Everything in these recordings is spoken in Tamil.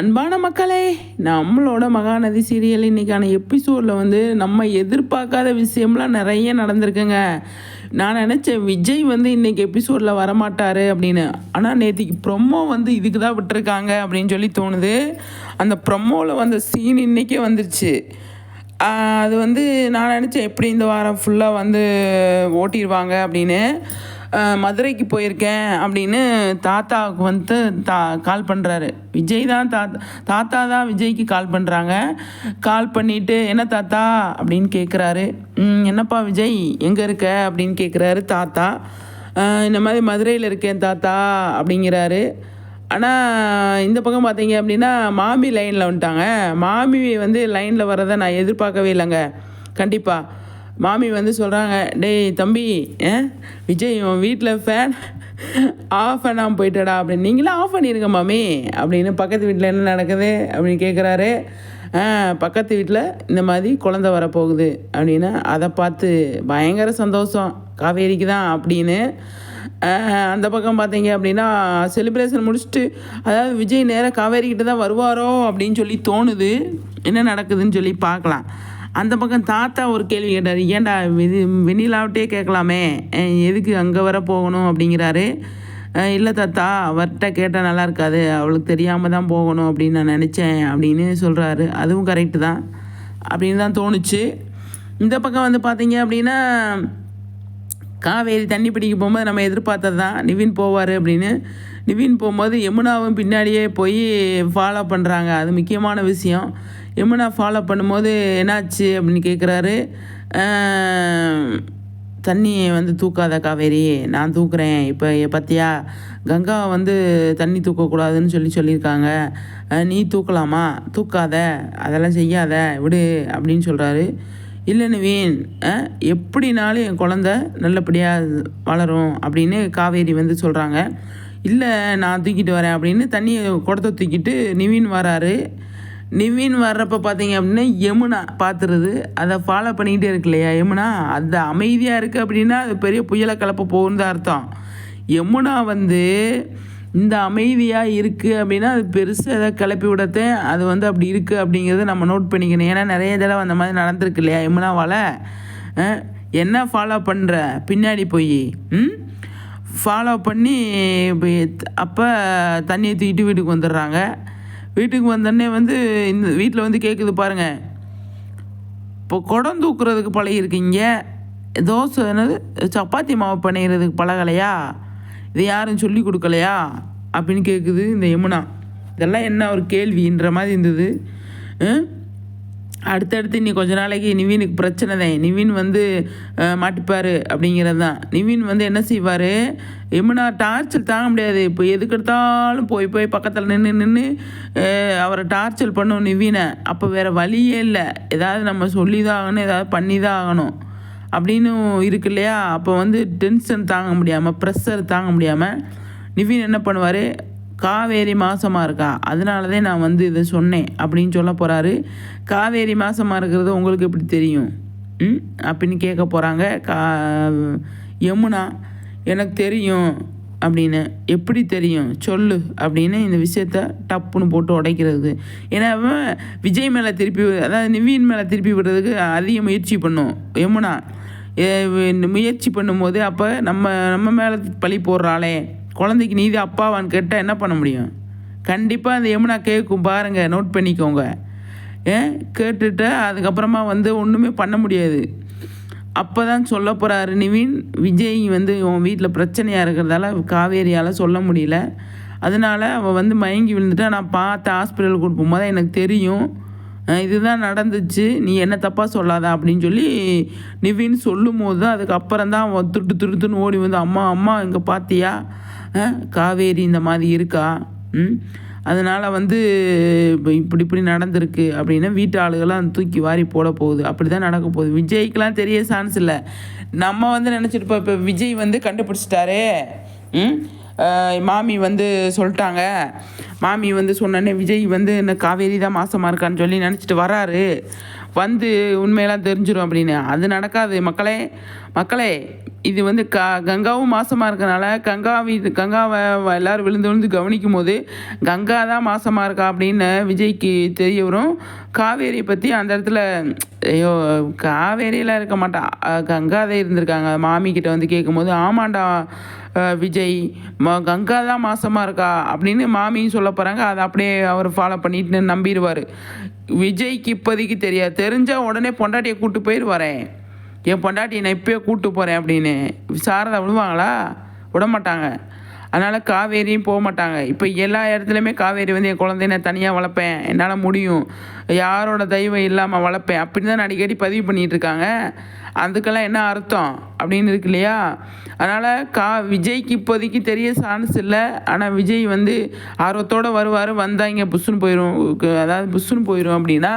அன்பான மக்களே நம்மளோட மகாநதி சீரியல் இன்றைக்கான எபிசோடில் வந்து நம்ம எதிர்பார்க்காத விஷயம்லாம் நிறைய நடந்திருக்குங்க. நான் நினச்சேன் விஜய் வந்து இன்றைக்கி எபிசோடில் வரமாட்டார் அப்படின்னு. ஆனால் நேற்றுக்கு ப்ரொமோ வந்து இதுக்கு தான் விட்டுருக்காங்க அப்படின்னு சொல்லி தோணுது. அந்த ப்ரொமோவில் வந்த சீன் இன்றைக்கே வந்துருச்சு. அது வந்து நான் நினச்சேன் எப்படி இந்த வாரம் ஃபுல்லாக வந்து ஓட்டிடுவாங்க அப்படின்னு. மதுரைக்கு போயிருக்கேன் அப்படின்னு தாத்தாவுக்கு வந்து தா கால் பண்ணுறாரு விஜய் தான் தாத்தா தாத்தா தான் விஜய்க்கு கால் பண்ணுறாங்க கால் பண்ணிவிட்டு என்ன தாத்தா? அப்படின்னு கேட்குறாரு என்னப்பா விஜய்? எங்கே இருக்க? அப்படின்னு கேட்குறாரு தாத்தா. இந்த மாதிரி மதுரையில் இருக்கேன் தாத்தா அப்படிங்கிறாரு. ஆனால் இந்த பக்கம் பார்த்தீங்க அப்படின்னா மாமி லைனில் வந்துட்டாங்க. மாமி வந்து லைனில் வரதை நான் எதிர்பார்க்கவே இல்லைங்க. கண்டிப்பாக மாமி வந்து சொல்கிறாங்க டேய் தம்பி ஏ விஜய் உன் வீட்டில் ஃபேன் ஆஃப் பண்ணாமல் போயிட்டடா அப்படின்னு. நீங்களே ஆஃப் பண்ணிடுங்க மாமி அப்படின்னு. பக்கத்து வீட்டில் என்ன நடக்குது? அப்படின்னு கேட்குறாரு பக்கத்து வீட்டில் இந்த மாதிரி குழந்த வரப்போகுது அப்படின்னு. அதை பார்த்து பயங்கர சந்தோஷம். காவேரிக்கு தான் அப்படின்னு. அந்த பக்கம் பார்த்தீங்க அப்படின்னா செலிப்ரேஷன் முடிச்சுட்டு அதாவது விஜய் நேராக காவேரிக்கிட்ட தான் வருவாரோ அப்படின்னு சொல்லி தோணுது. என்ன நடக்குதுன்னு சொல்லி பார்க்கலாம். அந்த பக்கம் தாத்தா ஒரு கேள்வி கேட்டார் ஏன்டா வெதி வெண்ணிலாவிட்டே கேட்கலாமே? எதுக்கு அங்கே வர போகணும்? அப்படிங்கிறாரு. இல்லை தாத்தா அவர்கிட்ட கேட்டால் நல்லா இருக்காது. அவளுக்கு தெரியாமல் தான் போகணும் அப்படின்னு நான் நினச்சேன் அப்படின்னு சொல்கிறாரு அதுவும் கரெக்டு தான் அப்படின்னு தான் தோணுச்சு. இந்த பக்கம் வந்து பார்த்தீங்க அப்படின்னா காவேரி தண்ணி பிடிக்க போகும்போது நம்ம எதிர்பார்த்தது தான். நிவின் போவார் அப்படின்னு. நிவின் போகும்போது யமுனாவும் பின்னாடியே போய் ஃபாலோ பண்ணுறாங்க அது முக்கியமான விஷயம். யமுனா ஃபாலோ பண்ணும்போது என்னாச்சு அப்படின்னு கேட்குறாரு தண்ணியை வந்து தூக்காத காவேரி நான் தூக்குறேன். இப்போ பார்த்தியா கங்கா வந்து தண்ணி தூக்கக்கூடாதுன்னு சொல்லி சொல்லியிருக்காங்க. நீ தூக்கலாமா? தூக்காத. அதெல்லாம் செய்யாத. விடு அப்படின்னு சொல்கிறாரு இல்லை நிவீன் எப்படினாலும் என் குழந்த நல்லபடியாக வளரும் அப்படின்னு காவேரி வந்து சொல்கிறாங்க இல்லை நான் தூக்கிட்டு வரேன் அப்படின்னு தண்ணியை குடத்தை தூக்கிட்டு நிவின் வராரு. நிவின் வர்றப்ப பார்த்தீங்க அப்படின்னா யமுனா பார்த்துருது அதை ஃபாலோ பண்ணிக்கிட்டே இருக்கு இல்லையா யமுனா? அது அமைதியாக இருக்குது அப்படின்னா அது பெரிய புயலை கலப்ப போகுன்னு தான் அர்த்தம். யமுனா வந்து இந்த அமைதியாக இருக்குது அப்படின்னா அது பெருசாக எதை கிளப்பி விடத்தே அது வந்து அப்படி இருக்குது அப்படிங்கிறத நம்ம நோட் பண்ணிக்கணும். ஏன்னா நிறைய தடவை அந்த மாதிரி நடந்திருக்கு இல்லையா யமுனாவால்? என்ன ஃபாலோ பண்ணுற பின்னாடி போய். ம்? ஃபாலோ பண்ணி அப்போ தண்ணியை தூக்கிட்டு வீட்டுக்கு வந்துடுறாங்க. வீட்டுக்கு வந்தோடனே வந்து இந்த வீட்டில் வந்து கேட்குது பாருங்கள் இப்போ குடம் தூக்குறதுக்கு பழகிருக்கீங்க தோசை என்னது? சப்பாத்தி மாவு பிணையிறதுக்கு பழகலையா? இதை யாரும் சொல்லி கொடுக்கலையா? அப்படின்னு கேட்குது இந்த யமுனா. இதெல்லாம் என்ன ஒரு கேள்வின்ற மாதிரி இருந்தது. அடுத்தடுத்து நீ கொஞ்ச நாளைக்கு நிவீனுக்கு பிரச்சனை தான். நிவின் வந்து மாட்டிப்பார் அப்படிங்கிறது தான். நிவின் வந்து என்ன செய்வார்? எம்னா டார்ச்சல் தாங்க முடியாது. இப்போ எதுக்கு எடுத்தாலும் போய் போய் பக்கத்தில் நின்று நின்று அவரை டார்ச்சல் பண்ணும் நிவினை. அப்போ வேறு வழியே இல்லை. ஏதாவது நம்ம சொல்லி தான் ஆகணும் ஏதாவது பண்ணி தான் ஆகணும். அப்படின்னு இருக்கு இல்லையா? அப்போ வந்து டென்ஷன் தாங்க முடியாமல் ப்ரெஷர் தாங்க முடியாமல் நிவின் என்ன பண்ணுவார்? காவேரி மாதமாக இருக்கா? அதனால தான் நான் வந்து இதை சொன்னேன் அப்படின்னு சொல்ல போகிறாரு காவேரி மாதமாக இருக்கிறது உங்களுக்கு எப்படி தெரியும்? ம்? அப்படின்னு கேட்க போகிறாங்க கா யமுனா எனக்கு தெரியும் அப்படின்னு. எப்படி தெரியும்? சொல்லு அப்படின்னு இந்த விஷயத்த டப்புன்னு போட்டு உடைக்கிறது. ஏன்னா அவன் விஜய் மேலே திருப்பி அதாவது நிவீன் மேலே திருப்பி விடுறதுக்கு அதிக முயற்சி பண்ணும். யமுனா முயற்சி பண்ணும்போது அப்போ நம்ம நம்ம மேலே பழி போடுறாளே. குழந்தைக்கு நீதி அப்பாவான்னு கேட்டால் என்ன பண்ண முடியும்? கண்டிப்பாக அந்த யமுனா கேட்கும் பாருங்கள் நோட் பண்ணிக்கோங்க. ஏன் கேட்டுட்டு அதுக்கப்புறமா வந்து ஒன்றுமே பண்ண முடியாது. அப்போ தான் சொல்ல போகிறாரு நிவின் விஜய் வந்து உன் வீட்டில் பிரச்சனையாக இருக்கிறதால காவேரியால் சொல்ல முடியல. அதனால அவள் வந்து மயங்கி விழுந்துட்டா நான் பார்த்து ஹாஸ்பிட்டலுக்கு கூட்டு போகும்போது எனக்கு தெரியும். இதுதான் நடந்துச்சு நீ என்ன தப்பாக சொல்லாத அப்படின்னு சொல்லி நிவின் சொல்லும் போது தான் அதுக்கப்புறம் தான் அவன் துட்டு துருத்துன்னு ஓடி வந்து அம்மா அம்மா இங்கே பார்த்தியா காவேரி இந்த மாதிரி இருக்கா? ம்? அதனால் வந்து இப்போ இப்படி இப்படி நடந்திருக்கு அப்படின்னா வீட்டு ஆளுகள்லாம் தூக்கி வாரி போட போகுது. அப்படி தான் நடக்க போகுது. விஜய்க்கெலாம் தெரிய சான்ஸ் இல்லை. நம்ம வந்து நினச்சிருப்போம் இப்போ விஜய் வந்து கண்டுபிடிச்சிட்டாரே. ம்? மாமி வந்து சொல்லிட்டாங்க. மாமி வந்து சொன்னோடனே விஜய் வந்து என்ன காவேரி தான் மாசமாக இருக்கான்னு சொல்லி நினச்சிட்டு வராரு. வந்து உண்மையெல்லாம் தெரிஞ்சிடும் அப்படின்னு. அது நடக்காது மக்களே. மக்களே இது வந்து க கங்காவும் மாசமாக இருக்கனால கங்கா வீட்டு கங்காவை எல்லோரும் விழுந்து விழுந்து கவனிக்கும் போது கங்கா தான் மாசமாக இருக்கா அப்படின்னு விஜய்க்கு தெரிய வரும். காவேரியை பற்றி அந்த இடத்துல ஐயோ காவேரியெல்லாம் இருக்க மாட்டா கங்கா தான் இருந்திருக்காங்க. மாமிக்கிட்ட வந்து கேட்கும்போது ஆமாண்டா விஜய் ம கங்கா தான் மாசமாக இருக்கா அப்படின்னு மாமியும் சொல்ல போகிறாங்க அதை அப்படியே அவர் ஃபாலோ பண்ணிட்டு நம்பிடுவார். விஜய்க்கு இப்போதைக்கு தெரியாது. தெரிஞ்சால் உடனே பொண்டாட்டியை கூப்பிட்டு போயிடுவாரேன் என் பொண்டாட்டி நான் இப்போயே கூப்பிட்டு போகிறேன் அப்படின்னு சாரதா விழுவாங்களா? விட மாட்டாங்க அதனால் காவேரியும் போக மாட்டாங்க. இப்போ எல்லா இடத்துலையுமே காவேரி வந்து என் குழந்தைய நான் தனியாக வளர்ப்பேன். என்னால் முடியும். யாரோட தெய்வம் இல்லாமல் வளர்ப்பேன். அப்படின்னு தான் அடிக்கடி பதிவு பண்ணிகிட்டு இருக்காங்க. அதுக்கெல்லாம் என்ன அர்த்தம் அப்படின்னு இருக்கு இல்லையா? அதனால் கா விஜய்க்கு இப்போதைக்கு தெரிய சான்ஸ் இல்லை. ஆனால் விஜய் வந்து ஆர்வத்தோடு வருவார் வந்தால் இங்கே புஷ்ஷுன்னு போயிடும் அதாவது புஷ்ஷுன்னு போயிடும் அப்படின்னா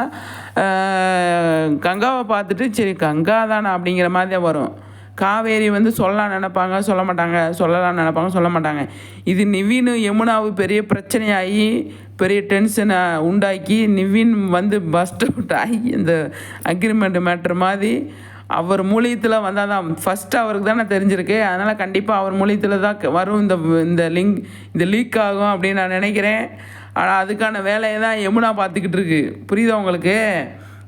கங்காவை பார்த்துட்டு சரி கங்கா தானே அப்படிங்கிற மாதிரி தான் வரும். காவேரி வந்து சொல்லலாம் நினைப்பாங்க சொல்ல மாட்டாங்க சொல்லலாம் நினைப்பாங்க சொல்ல மாட்டாங்க. இது நிவின் யமுனாவு பெரிய பிரச்சனையாகி பெரிய டென்ஷனை உண்டாக்கி நிவின் வந்து பஸ்ட் அவுட் ஆகி இந்த அக்ரிமெண்ட் மேட்ரு மாதிரி அவர் மூலியத்தில் வந்தால் தான் ஃபஸ்ட்டு அவருக்கு தானே தெரிஞ்சிருக்கு. அதனால் கண்டிப்பாக அவர் மூலியத்தில் தான் வரும் இந்த இந்த லிங்க் இந்த லீக் ஆகும் அப்படின்னு நான் நினைக்கிறேன். ஆனால் அதுக்கான வேலையை தான் யமுனா பார்த்துக்கிட்டு இருக்கு. புரியுதா உங்களுக்கு?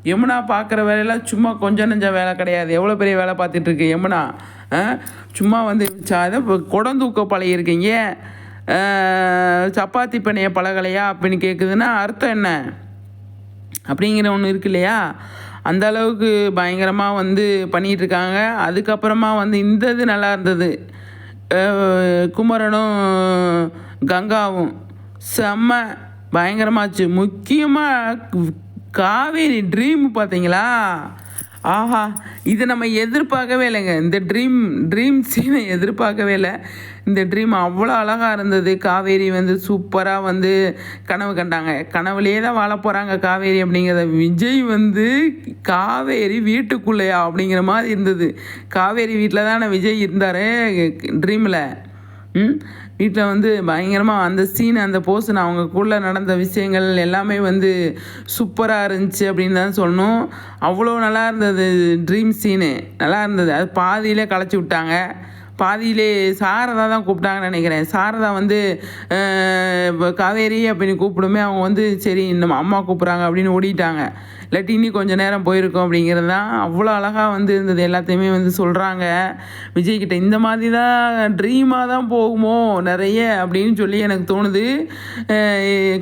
யமுனா பார்க்குற வேலையெல்லாம் சும்மா கொஞ்சம் நஞ்சம் வேலை கிடையாது. எவ்வளோ பெரிய வேலை பார்த்துட்டு இருக்கு யமுனா? சும்மா வந்து குடம் தூக்க பழகிருக்கீங்க சப்பாத்தி பண்ணைய பழகலையா அப்படின்னு கேட்குதுன்னா அர்த்தம் என்ன? அப்படிங்கிற ஒன்று இருக்கு இல்லையா? அந்த அளவுக்கு பயங்கரமாக வந்து பண்ணிகிட்டு இருக்காங்க அதுக்கப்புறமா வந்து இந்த இது நல்லா இருந்தது. குமரனும் கங்காவும் செம்ம பயங்கரமாச்சு. முக்கியமாக காவேரி ட்ரீம் பார்த்தீங்களா ஆஹா இது நம்ம எதிர்பார்க்கவே இல்லைங்க. இந்த ட்ரீம் ட்ரீம் சீனை எதிர்பார்க்கவே இல்லை. இந்த ட்ரீம் அவ்வளோ அழகாக இருந்தது. காவேரி வந்து சூப்பராக வந்து கனவு கண்டாங்க. கனவுலேயே தான் வாழ போகிறாங்க காவேரி அப்படிங்கிறத. விஜய் வந்து காவேரி வீட்டுக்குள்ளேயா அப்படிங்கிற மாதிரி இருந்தது. காவேரி வீட்டில் தானே விஜய் இருந்தார் ட்ரீமில் ம்? வீட்டில் வந்து பயங்கரமாக அந்த சீன் அந்த போர்ஷன் அவங்கக்குள்ளே நடந்த விஷயங்கள் எல்லாமே வந்து சூப்பராக இருந்துச்சு அப்படின்னு தான் சொல்லணும். அவ்வளோ நல்லா இருந்தது ட்ரீம் சீனு நல்லா இருந்தது. அது பாதியிலே களைச்சி விட்டாங்க. பாதியிலே சாரதா தான் கூப்பிட்டாங்கன்னு நினைக்கிறேன். சாரதா வந்து இப்போ காவேரி அப்படின்னு கூப்பிடுமே அவங்க வந்து சரி நம்ம அம்மா கூப்பிட்றாங்க அப்படின்னு ஓடிட்டாங்க. இல்லாட்டி இன்னி கொஞ்சம் நேரம் போயிருக்கோம் அப்படிங்கிறது தான் அவ்வளோ அழகாக வந்து இருந்தது. எல்லாத்தையுமே வந்து சொல்கிறாங்க விஜய்கிட்ட இந்த மாதிரி தான் ட்ரீமாக தான் போகுமோ நிறைய அப்படின்னு சொல்லி எனக்கு தோணுது.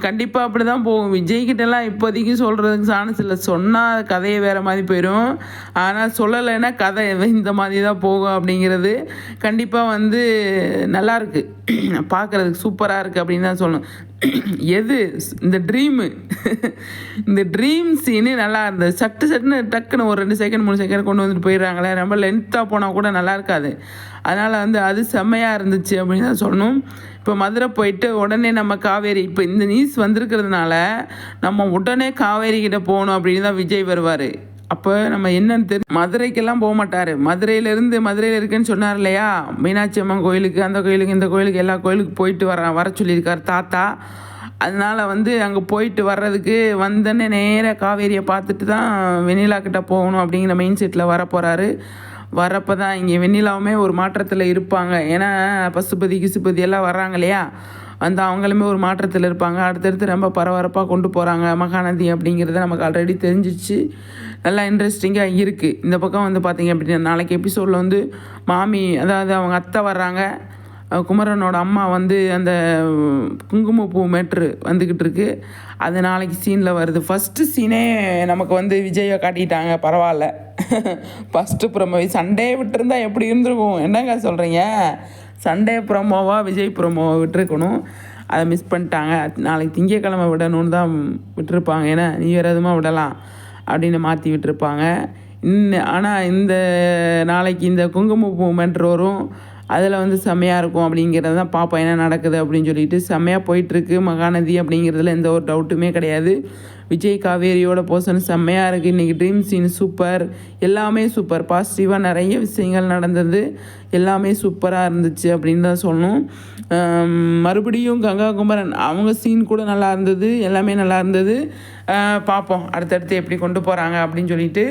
கண்டிப்பாக அப்படி தான் போகும். விஜய்கிட்டலாம் இப்போதைக்கு சொல்கிறதுக்கு சான்ஸ் இல்லை. சொன்னால் கதையை வேறு மாதிரி போயிடும் ஆனால் சொல்லலைன்னா கதை இந்த மாதிரி தான் போகும் அப்படிங்கிறது கண்டிப்பாக வந்து நல்லாயிருக்கு பார்க்குறதுக்கு சூப்பராக இருக்குது அப்படின்னு தான் சொல்லணும். எது? இந்த ட்ரீமு இந்த ட்ரீம் சீனு நல்லா இருந்தது. சட்டு சட்டுன்னு டக்குன்னு ஒரு ரெண்டு செகண்ட் மூணு செகண்ட் கொண்டு வந்துட்டு போயிடுறாங்களே. ரொம்ப லென்த்தாக போனால் கூட நல்லா இருக்காது. அதனால் வந்து அது செம்மையாக இருந்துச்சு அப்படின்னு தான் சொல்லணும். இப்போ மதுரை போயிட்டு உடனே நம்ம காவேரி இப்போ இந்த நியூஸ் வந்திருக்கிறதுனால நம்ம உடனே காவேரி கிட்ட போகணும் அப்படின்னு தான் விஜய் வருவார். அப்போ நம்ம என்னன்னு தெரியும் மதுரைக்கெல்லாம் போக மாட்டார் மதுரையிலேருந்து மதுரையில் இருக்குன்னு சொன்னார் இல்லையா? மீனாட்சி அம்மன் கோயிலுக்கு அந்த கோயிலுக்கு இந்த கோயிலுக்கு எல்லா கோயிலுக்கு போயிட்டு வர வர சொல்லியிருக்கார் தாத்தா. அதனால் வந்து அங்கே போயிட்டு வர்றதுக்கு வந்தோடனே நேராக காவேரியை பார்த்துட்டு தான் வெண்ணிலா கிட்ட போகணும் அப்படிங்கிற மெயின் செட்டில் வர போகிறாரு வரப்போ தான் இங்கே வெண்ணிலாவுமே ஒரு மாற்றத்தில் இருப்பாங்க. ஏன்னா பசுபதி கிசுபதி எல்லாம் வர்றாங்க இல்லையா? அந்த அவங்களுமே ஒரு மாற்றத்தில் இருப்பாங்க. அடுத்தடுத்து ரொம்ப பரபரப்பாக கொண்டு போகிறாங்க மகாநதி அப்படிங்கிறது நமக்கு ஆல்ரெடி தெரிஞ்சிச்சு. நல்லா இன்ட்ரெஸ்டிங்காக இருக்குது இந்த பக்கம் வந்து பார்த்திங்க அப்படின்னா நாளைக்கு எபிசோடில் வந்து மாமி அதாவது அவங்க அத்தை வர்றாங்க. குமரனோட அம்மா வந்து அந்த குங்குமப்பூ மேட்ரு வந்துக்கிட்டு இருக்கு. அது நாளைக்கு சீனில் வருது. ஃபஸ்ட்டு சீனே நமக்கு வந்து விஜயை காட்டிட்டாங்க. பரவாயில்ல. ஃபஸ்ட்டு ப்ரொமோ சண்டே விட்டுருந்தா எப்படி இருந்திருக்கும்? என்னங்க சொல்கிறீங்க சண்டே ப்ரமோவாக விஜய் ப்ரமோவை விட்டுருக்கணும். அதை மிஸ் பண்ணிட்டாங்க. நாளைக்கு திங்கக்கிழமை விடணும்னு தான் விட்டுருப்பாங்க. ஏன்னா நீ வேறு எதுவுமா விடலாம். அப்படின்னு மாற்றி விட்டுருப்பாங்க. இன்னும் ஆனால் இந்த நாளைக்கு இந்த குங்கும மூமெண்ட் வரும் அதில் வந்து செம்மையாக இருக்கும் அப்படிங்கிறது தான் பார்ப்போம் என்ன நடக்குது அப்படின்னு சொல்லிட்டு செம்மையாக போயிட்டுருக்கு மகாநதி அப்படிங்கிறதுல எந்த ஒரு டவுட்டுமே கிடையாது. விஜய் காவேரியோட போர்ஷன் செம்மையாக இருக்குது இன்றைக்கி ட்ரீம் சீன் சூப்பர் எல்லாமே சூப்பர் பாசிட்டிவாக நிறைய விஷயங்கள் நடந்தது. எல்லாமே சூப்பராக இருந்துச்சு அப்படின்னு தான் சொல்லணும். மறுபடியும் கங்கா குமரன் அவங்க சீன் கூட நல்லா இருந்தது. எல்லாமே நல்லா இருந்தது. பார்ப்போம். அடுத்தடுத்து எப்படி கொண்டு போகிறாங்க அப்படின்னு சொல்லிட்டு.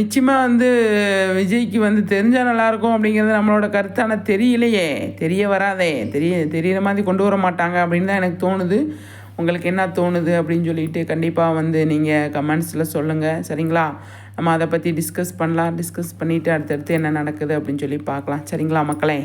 நிச்சயமாக வந்து விஜய்க்கு வந்து தெரிஞ்சால் நல்லாயிருக்கும் அப்படிங்கிறது நம்மளோட கருத்து. ஆனால் தெரியலையே. தெரிய வராதே. தெரிய தெரியிற மாதிரி கொண்டு வர மாட்டாங்க அப்படின்னு தான் எனக்கு தோணுது. உங்களுக்கு என்ன தோணுது அப்படின்னு சொல்லிட்டு கண்டிப்பாக வந்து நீங்கள் கமெண்ட்ஸில் சொல்லுங்கள் சரிங்களா? நம்ம அதை பற்றி டிஸ்கஸ் பண்ணலாம். டிஸ்கஸ் பண்ணிவிட்டு அடுத்தடுத்து என்ன நடக்குது அப்படின்னு சொல்லி பார்க்கலாம். சரிங்களா மக்களே?